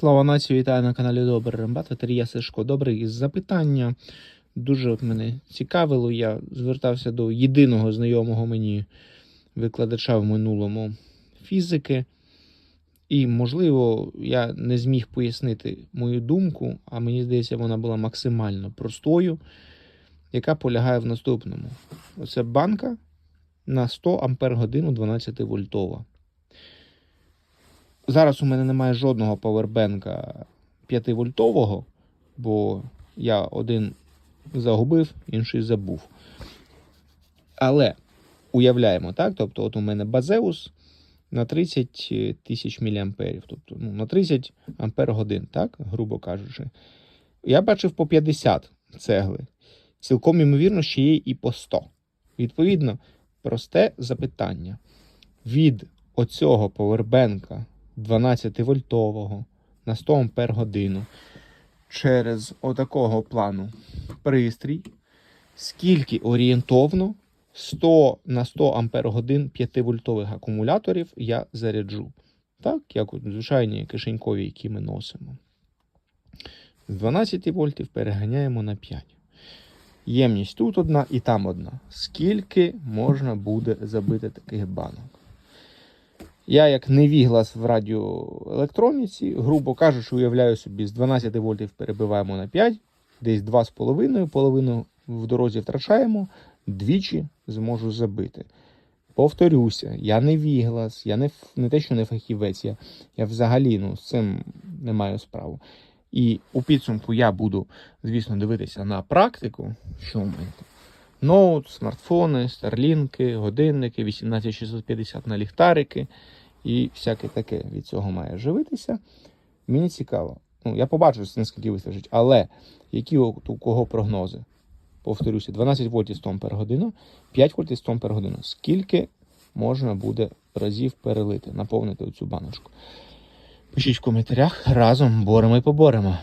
Слава нації, вітаю на каналі Добрий Рембат. Ватерія Сашко. Добрий запитання. Дуже от мене цікавило. Я звертався до єдиного знайомого мені викладача в минулому фізики. І, можливо, я не зміг пояснити мою думку, а мені здається, вона була максимально простою, яка полягає в наступному: оце банка на 100 ампер годину 12 вольтова. Зараз у мене немає жодного павербенка 5-вольтового, бо я один загубив, інший забув. Але уявляємо, так? Тобто, от у мене базеус на 30 тисяч міліамперів, тобто ну, на 30 ампер годин, так, грубо кажучи. Я бачив по 50 цегли. Цілком ймовірно, ще є і по 100. Відповідно, просте запитання. Від оцього повербенка 12-вольтового на 100 ампер годину через отакого плану пристрій, скільки орієнтовно 100 на 100 ампер годин 5-вольтових акумуляторів я заряджу. Так, як звичайні кишенькові, які ми носимо. З 12 вольтів переганяємо на 5. Ємність тут одна і там одна. Скільки можна буде забити таких банок? Я, як невіглас в радіоелектроніці, грубо кажучи, уявляю собі, з 12 вольтів перебиваємо на 5, десь 2,5, половину в дорозі втрачаємо, двічі зможу забити. Повторюся, я не віглас, я не, не те, що не фахівець, я, я взагалі ну, з цим не маю справу. І у підсумку я буду, звісно, дивитися на практику, що у мене. Ноут, смартфони, старлінки, годинники, 18650 на ліхтарики і всяке таке від цього має живитися. Мені цікаво. Ну, я побачу, наскільки вистачить, але які у, кого прогнози? Повторюся, 12 вольтів 100 ампер годину, 5 вольтів 100 ампер годину. Скільки можна буде разів перелити, наповнити цю баночку? Пишіть в коментарях, разом боремо і поборемо.